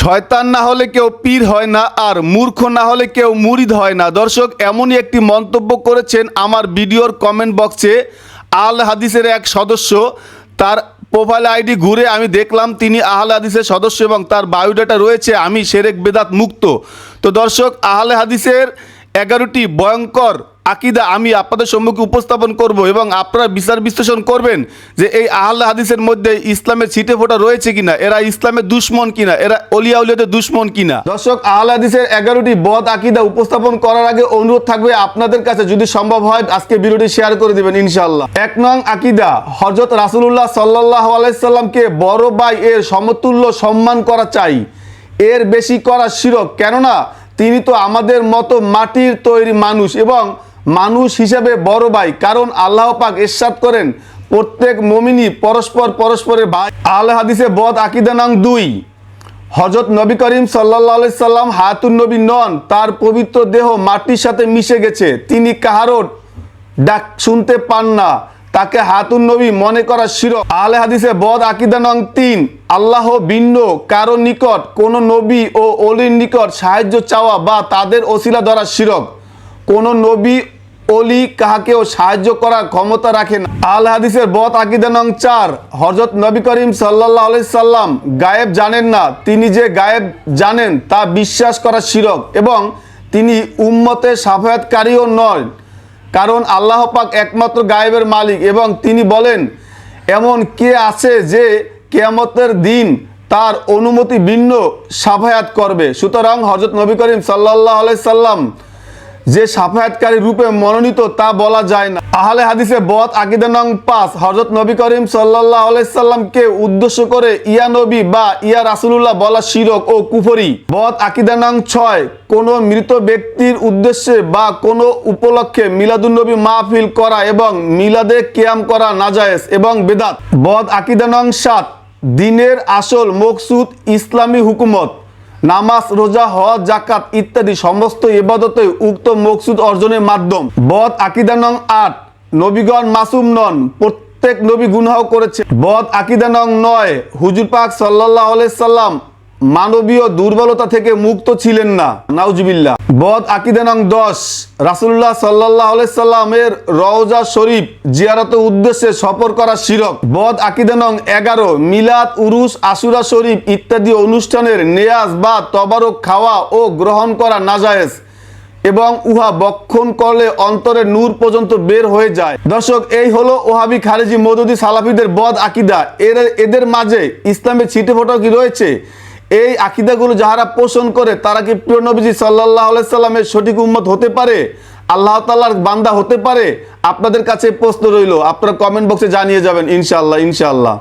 শয়তান না হলে কেউ পীর হয় না আর মূর্খ না হলে কেউ মুরিদ হয় না। দর্শক, এমনই একটি মন্তব্য করেছেন আমার ভিডিওর কমেন্ট বক্সে আল হাদিসের এক সদস্য। তার প্রোফাইল আইডি ঘুরে আমি দেখলাম তিনি আহলে হাদিসের সদস্য এবং তার বায়োডাটা রয়েছে, আমি সেরেক বেদাত মুক্ত। তো দর্শক, আহলে হাদিসের এগারোটি ভয়ঙ্কর আকিদা আমি আপনাদের সম্মুখে উপস্থাপন করব এবং আপনারা বিচার বিশ্লেষণ করবেন যে এই আহলে হাদিসের মধ্যে ইসলামের ছিটে ফোটা রয়েছে কিনা, এরা ইসলামের দুশ্মন কিনা, এরা অলিয়া উলিয়াদের দুশ্মন কিনা। দর্শক, আহলে হাদিসের এগারোটি বদ আকিদা উপস্থাপন করার আগে অনুরোধ থাকবে আপনাদের কাছে, যদি সম্ভব হয় আজকে ভিডিওটি শেয়ার করে দিবেন, ইনশাআল্লাহ। এক নং আকিদা হজরত রাসুল্লাহ সাল্লাহ আলাইসাল্লামকে বড় ভাই এর সমতুল্য সম্মান করা চাই। এর বেশি করা শিরক, কেননা তিনি তো আমাদের মতো মাটির তৈরি মানুষ এবং মানুষ হিসেবে বড় ভাই, কারণ আল্লাহ পাক ইরশাদ করেন, প্রত্যেক মমিনী পরস্পর পরস্পরের ভাই। আল হাদিসে বদ আকিদা নং দুই। হজরত নবী করিম সাল্লাহ সাল্লাম হাতুন নবী নন, তার পবিত্র দেহ মাটির সাথে মিশে গেছে। তিনি কাহারও ডাক শুনতে পান না। তাকে হাতুন নবী মনে করা শিরক। আলে হাদিসে বদ আকিদা নং তিন। আল্লাহ ভিন্ন, কারও নিকট কোন নবী ও অলির নিকট সাহায্য চাওয়া বা তাদের ওসিলা ধরা শিরক। কোন নবী অলি কাহাকেও সাহায্য করার ক্ষমতা রাখেন আল হাদিসের বদ আকিদা নং চার হজরত নবী করিম সাল্লাহ সাল্লাম গায়েব জানেন না, তিনি যে গায়েব জানেন তা বিশ্বাস করা শিরক এবং তিনি উম্মতের সাফায়াতকারীও নয়। কারণ আল্লাহ পাক একমাত্র গায়েবের মালিক এবং তিনি বলেন, এমন কে আছে যে কেয়ামতের দিন তার অনুমতি ভিন্ন সাফায়াত করবে? সুতরাং হজরত নবী করিম সাল্লাহ সাল্লাম যে সাফায়াতকারী রূপে মনোনীত তা বলা যায় না। আহলে হাদিসে বদ আকিদা নং পাঁচ হজরত নবী করিম সাল্লাহ আলাইসাল্লামকে উদ্দেশ্য করে ইয়া নবী বা ইয়া রাসুলুল্লাহ বলা শিরক ও কুফরি। বদ আকিদা নং ছয়, কোনো মৃত ব্যক্তির উদ্দেশ্যে বা কোনো উপলক্ষে মিলাদুন্নবী মাহফিল করা এবং মিলাদে কিয়াম করা নাজায়েজ এবং বেদাত। বদ আকিদা নং সাত, দিনের আসল মকসুদ ইসলামী হুকুমত। নামাজ, রোজা, হজ জাকাত ইত্যাদি সমস্ত ইবাদতে উক্ত মকসুদ অর্জনের মাধ্যম। বদ, আকিদা নং আট, নবীগণ মাসুম নন, প্রত্যেক নবী গুনাহ করেছে। বদ, আকিদা নং নয়, হুজুর পাক সাল্লাহ সাল্লাম মানবীয় দুর্বলতা থেকে মুক্ত ছিলেন না। নাউজবিল্লা বদ আকিদানং দশ রাসুল্লাহ সাল্লাহ সাল্লামের রওজা শরীফ জিয়ারত উদ্দেশ্যে সফর করা শিরক। বদ আকিদানং এগারো, মিলাদ, উরুস, আশুরা শরীফ ইত্যাদি অনুষ্ঠানের নেয়াজ বা তবারক খাওয়া ও গ্রহণ করা নাজায়েজ এবং উহা বক্ষণ করলে অন্তরের নূর পর্যন্ত বের হয়ে যায়। দর্শক, এই হলো ওহাবি খারেজি মদুদি সালাফিদের বদ আকিদা। এর এদের মাঝে ইসলামের ছিটে কি রয়েছে? এই আকিদাগুলো যাহারা পোষণ করে, তারা কি প্রিয় নবীজি সাল্লাহ সাল্লামের সঠিক উম্মত হতে পারে? আল্লাহ তাল্লার বান্দা হতে পারে? আপনাদের কাছে প্রশ্ন রইল, আপনারা কমেন্ট বক্সে জানিয়ে যাবেন ইনশাল্লাহ ইনশাল্লাহ